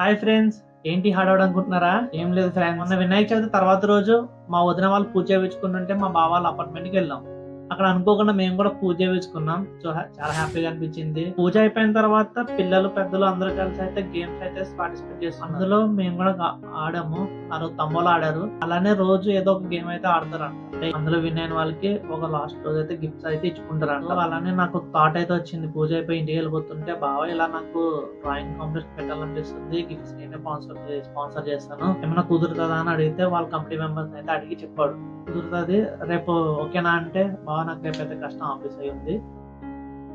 Hi friends ఏంటి హడావుడు అనుకుంటున్నారా? ఏం లేదు ఫ్రెండ్స్ మొన్న వినాయక చవితి తర్వాత రోజు మా వదిన వాళ్ళు పూజ చేయించుకుంటుంటే మా బావాళ్ళ అపార్ట్మెంట్కి వెళ్ళాం. అక్కడ అనుకోకుండా మేము కూడా పూజ చేయించుకున్నాం చాలా హ్యాపీగా అనిపించింది. పూజ అయిపోయిన తర్వాత పిల్లలు పెద్దలు అందరూ కలిసి అయితే గేమ్స్ అయితే పార్టిసిపేట్ చేస్తాం అందులో మేము కూడా ఆడాము. ఆ రోజు ఆడారు. అలానే రోజు ఏదో ఒక గేమ్ అయితే ఆడతారంట. అంటే అందులో విన్ అయిన వాళ్ళకి ఒక లాస్ట్ రోజు అయితే గిఫ్ట్స్ అయితే ఇచ్చుకుంటారంట. అలానే నాకు థాట్ అయితే వచ్చింది. పూజ అయిపోయి ఇంటికి వెళ్ళిపోతుంటే బావ ఇలా నాకు డ్రాయింగ్ కాంపిటీషన్ పెట్టాలనిపిస్తుంది. గిఫ్ట్స్ నేనే స్పాన్సర్ స్పాన్సర్ చేస్తాను. ఏమైనా కుదురుతుందా? అని అడిగితే వాళ్ళ కంపెనీ మెంబర్స్ అయితే అడిగి చెప్పాడు కుదురుతుంది. రేపు ఓకేనా? అంటే బావా నాకు రేపు కష్టం ఆఫీస్ అయి ఉంది.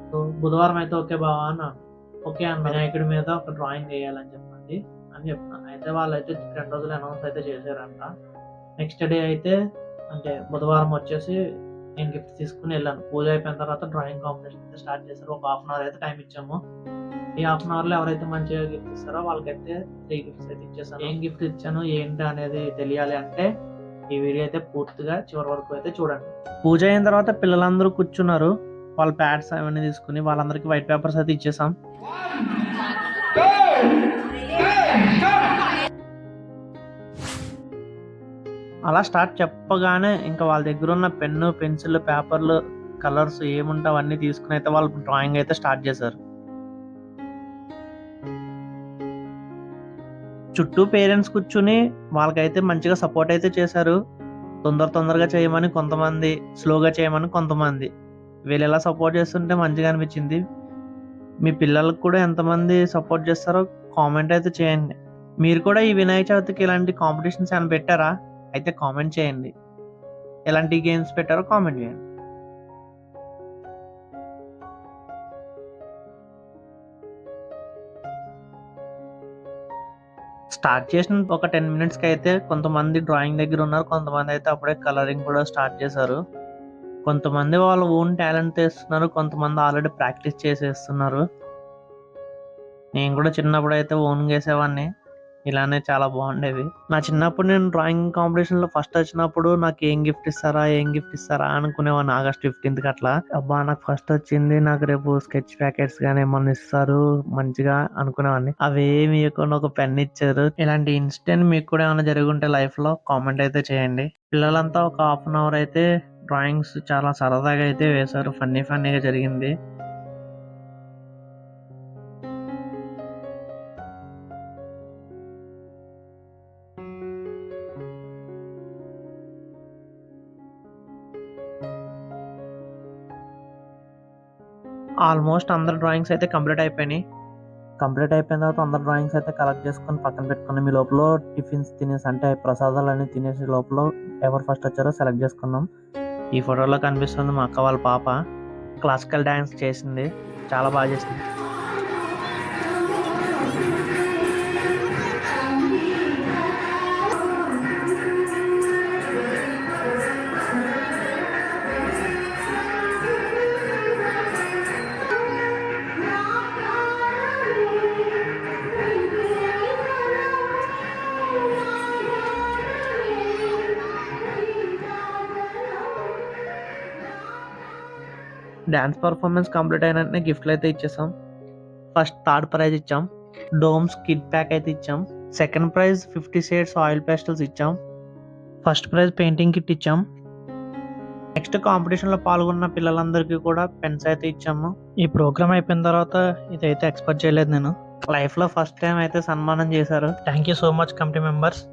సో బుధవారం అయితే ఓకే బావా అన్న ఓకే అన్న వినాయకుడి మీద ఒక డ్రాయింగ్ వేయాలని చెప్పండి అని చెప్పిన. అయితే వాళ్ళు అయితే రెండు రోజులు అనౌన్స్ అయితే చేశారంట. నెక్స్ట్ డే అయితే అంటే బుధవారం వచ్చేసి నేను గిఫ్ట్ తీసుకుని వెళ్ళాను. పూజ అయిపోయిన తర్వాత డ్రాయింగ్ కాంపిటీషన్ అయితే స్టార్ట్ చేశారు. ఒక హాఫ్ అన్ అవర్ అయితే టైం ఇచ్చాము. ఈ హాఫ్ అన్ అవర్లో ఎవరైతే మంచిగా గిఫ్ట్ ఇస్తారో వాళ్ళకైతే త్రీ గిఫ్ట్స్ అయితే ఇచ్చేసాను. ఏం గిఫ్ట్ ఇచ్చాను? ఏంటి అనేది తెలియాలి అంటే ఈ వీడియో అయితే పూర్తిగా చివరి వరకు అయితే చూడండి. పూజ అయిన తర్వాత పిల్లలందరూ కూర్చున్నారు. వాళ్ళ ప్యాడ్స్ అవన్నీ తీసుకుని వాళ్ళందరికీ వైట్ పేపర్స్ అయితే ఇచ్చేసాం. అలా స్టార్ట్ చెప్పగానే ఇంకా వాళ్ళ దగ్గర ఉన్న పెన్ను పెన్సిల్ పేపర్లు కలర్స్ ఏముంటే అవన్నీ తీసుకుని అయితే వాళ్ళు డ్రాయింగ్ అయితే స్టార్ట్ చేశారు. చుట్టూ పేరెంట్స్ కూర్చుని వాళ్ళకైతే మంచిగా సపోర్ట్ అయితే చేశారు. తొందర తొందరగా చేయమని కొంతమంది స్లోగా చేయమని కొంతమంది. వీళ్ళు ఎలా సపోర్ట్ చేస్తుంటే మంచిగా అనిపించింది. మీ పిల్లలకు కూడా ఎంతమంది సపోర్ట్ చేస్తారో కామెంట్ అయితే చేయండి. మీరు కూడా ఈ వినాయక చవితికి ఇలాంటి కాంపిటీషన్స్ ఏమైనా పెట్టారా? అయితే కామెంట్ చేయండి. ఎలాంటి గేమ్స్ పెట్టారో కామెంట్ చేయండి. స్టార్ట్ చేసిన ఒక టెన్ మినిట్స్కి అయితే కొంతమంది డ్రాయింగ్ దగ్గర ఉన్నారు కొంతమంది అయితే అప్పుడే కలరింగ్ కూడా స్టార్ట్ చేశారు. కొంతమంది వాళ్ళ ఓన్ టాలెంట్ తెస్తున్నారు కొంతమంది ఆల్రెడీ ప్రాక్టీస్ చేసేస్తున్నారు. నేను కూడా చిన్నప్పుడు అయితే ఓన్ వేసేవాడిని. ఇలానే చాలా బాగుండేవి. నా చిన్నప్పుడు నేను డ్రాయింగ్ కాంపిటీషన్లో ఫస్ట్ వచ్చినప్పుడు నాకు ఏం గిఫ్ట్ ఇస్తారా ఏం గిఫ్ట్ ఇస్తారా అనుకునేవాడిని ఆగస్ట్ ఫిఫ్టీన్త్కి అట్లా అబ్బా నాకు ఫస్ట్ వచ్చింది నాకు రేపు స్కెచ్ ప్యాకెట్స్ కానీ ఏమన్నా ఇస్తారు మంచిగా అనుకునేవాడిని. అవి ఏమి ఇవ్వకుండా ఒక పెన్ ఇచ్చారు. ఇలాంటి ఇన్సిడెంట్ మీకు కూడా ఏమైనా జరుగుంటే ఉంటే కామెంట్ అయితే చేయండి. పిల్లలంతా ఒక హాఫ్ అన్ అవర్ అయితే డ్రాయింగ్స్ చాలా సరదాగా అయితే వేశారు. ఫన్నీ ఫన్నీగా జరిగింది. ఆల్మోస్ట్ అందరు డ్రాయింగ్స్ అయితే కంప్లీట్ అయిపోయినాయి. కంప్లీట్ అయిపోయిన తర్వాత అందరు డ్రాయింగ్స్ అయితే కలెక్ట్ చేసుకొని పక్కన పెట్టుకున్నాం మీ లోపల టిఫిన్స్ తినేసి అంటే ప్రసాదాలు అన్నీ తినేసి లోపల ఎవరు ఫస్ట్ వచ్చారో సెలెక్ట్ చేసుకున్నాం. ఈ ఫోటోలో కనిపిస్తుంది మా అక్క వాళ్ళ పాప. క్లాసికల్ డ్యాన్స్ చేసింది. చాలా బాగా చేసింది. డ్యాన్స్ పర్ఫార్మెన్స్ కంప్లీట్ అయిన వెంటనే గిఫ్ట్లు అయితే ఇచ్చేసాం. ఫస్ట్ థర్డ్ ప్రైజ్ ఇచ్చాం. డోమ్స్ కిడ్ ప్యాక్ అయితే ఇచ్చాం. Second prize fifty shades oil pastels ఇచ్చాం. ఫస్ట్ ప్రైజ్ పెయింటింగ్ కిట్ ఇచ్చాం. నెక్స్ట్ కాంపిటీషన్లో పాల్గొన్న పిల్లలందరికీ కూడా పెన్స్ అయితే ఇచ్చాము. ఈ ప్రోగ్రామ్ అయిపోయిన తర్వాత ఇదైతే ఎక్స్పెక్ట్ చేయలేదు నేను. లైఫ్లో ఫస్ట్ టైం అయితే సన్మానం చేశారు. Thank you so much committee members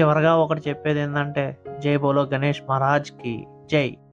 చివరిగా ఒకటి చెప్పేది ఏంటంటే జై బోలో గణేష్ మహారాజ్కి జై.